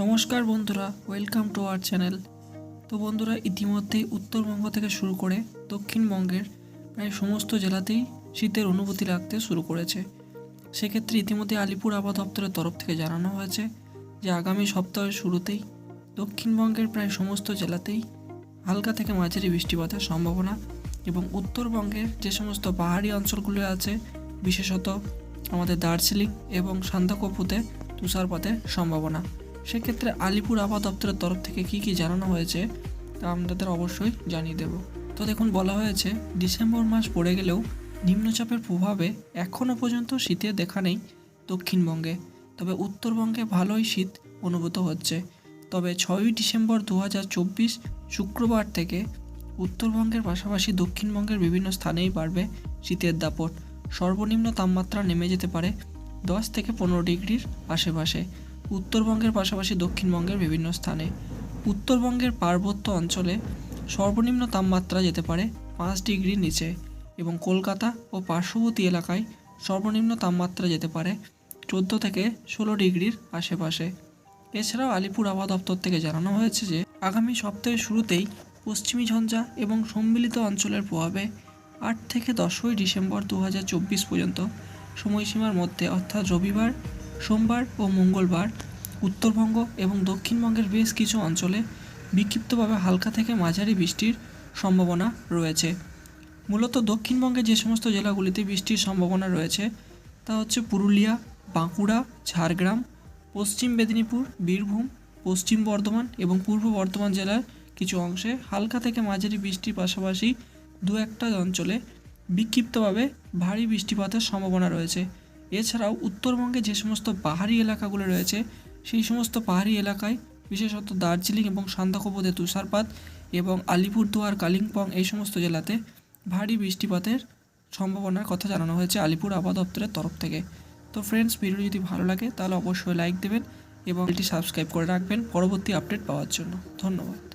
নমস্কার বন্ধুরা welcome to our channel তো বন্ধুরা ইতিমধ্যেই উত্তরবঙ্গ থেকে শুরু করে দক্ষিণবঙ্গের প্রায় সমস্ত জেলাতেই শীতের অনুভূতি লাগতে শুরু করেছে। সেক্ষেত্রে ইতিমধ্যে আলিপুর আবহাওয়া দপ্তরের তরফ থেকে জানানো হয়েছে যে, আগামী সপ্তাহের শুরুতেই দক্ষিণবঙ্গের প্রায় সমস্ত জেলাতেই হালকা থেকে মাঝারি বৃষ্টিপাতের সম্ভাবনা এবং উত্তরবঙ্গের যে সমস্ত পাহাড়ি অঞ্চলগুলো আছে, বিশেষত আমাদের দার্জিলিং এবং সান্দাকফুতে তুষারপাতের সম্ভাবনা। সেক্ষেত্রে আলিপুর আবহাওয়া দপ্তরের তরফ থেকে কী কী জানানো হয়েছে, তা আপনাদের অবশ্যই জানিয়ে দেব। তো দেখুন, বলা হয়েছে, ডিসেম্বর মাস পড়ে গেলেও নিম্নচাপের প্রভাবে এখনও পর্যন্ত শীতের দেখা নেই দক্ষিণবঙ্গে। তবে উত্তরবঙ্গে ভালোই শীত অনুভূত হচ্ছে। তবে ছয়ই ডিসেম্বর দু হাজার চব্বিশ শুক্রবার থেকে উত্তরবঙ্গের পাশাপাশি দক্ষিণবঙ্গের বিভিন্ন স্থানেই বাড়বে শীতের দাপট। সর্বনিম্ন তাপমাত্রা নেমে যেতে পারে দশ থেকে পনেরো ডিগ্রির আশেপাশে। উত্তরবঙ্গের পাশাপাশি দক্ষিণবঙ্গের বিভিন্ন স্থানে। উত্তরবঙ্গের পার্বত্য অঞ্চলে সর্বনিম্ন তাপমাত্রা যেতে পারে পাঁচ ডিগ্রির নিচে এবং কলকাতা ও পার্শ্ববর্তী এলাকায় সর্বনিম্ন তাপমাত্রা যেতে পারে চোদ্দ থেকে ষোলো ডিগ্রির আশেপাশে। এছাড়াও আলিপুর আবহাওয়া দপ্তর থেকে জানানো হয়েছে যে, আগামী সপ্তাহের শুরুতেই পশ্চিমী ঝঞ্ঝা এবং সম্মিলিত অঞ্চলের প্রভাবে আট থেকে দশই ডিসেম্বর দু হাজার চব্বিশ পর্যন্ত সময়সীমার মধ্যে, অর্থাৎ রবিবার সোমবার ও মঙ্গলবার উত্তরবঙ্গ এবং দক্ষিণবঙ্গের বেশ কিছু অঞ্চলে বিক্ষিপ্তভাবে হালকা থেকে মাঝারি বৃষ্টির সম্ভাবনা রয়েছে। মূলত দক্ষিণবঙ্গে যে সমস্ত জেলাগুলিতে বৃষ্টির সম্ভাবনা রয়েছে, তা হচ্ছে পুরুলিয়া, বাঁকুড়া, ঝাড়গ্রাম, পশ্চিম মেদিনীপুর, বীরভূম, পশ্চিম বর্ধমান এবং পূর্ব বর্ধমান জেলার কিছু অংশে হালকা থেকে মাঝারি বৃষ্টির পাশাপাশি দু একটা অঞ্চলে বিক্ষিপ্তভাবে ভারী বৃষ্টিপাতের সম্ভাবনা রয়েছে। এছাড়াও উত্তরবঙ্গে যে সমস্ত পাহাড়ি এলাকাগুলো রয়েছে, সেই সমস্ত পাহাড়ি এলাকায়, বিশেষত দার্জিলিং এবং সান্দাকোপদে তুষারপাত এবং আলিপুরদুয়ার, কালিম্পং এই সমস্ত জেলাতে ভারী বৃষ্টিপাতের সম্ভাবনার কথা জানানো হয়েছে আলিপুর আবহাওয়া দপ্তরের তরফ থেকে। তো ফ্রেন্ডস ভিডিও যদি ভালো লাগে তাহলে অবশ্যই লাইক দেবেন এবং এটি সাবস্ক্রাইব করে রাখবেন। পরবর্তী আপডেট পাওয়ার জন্য। ধন্যবাদ।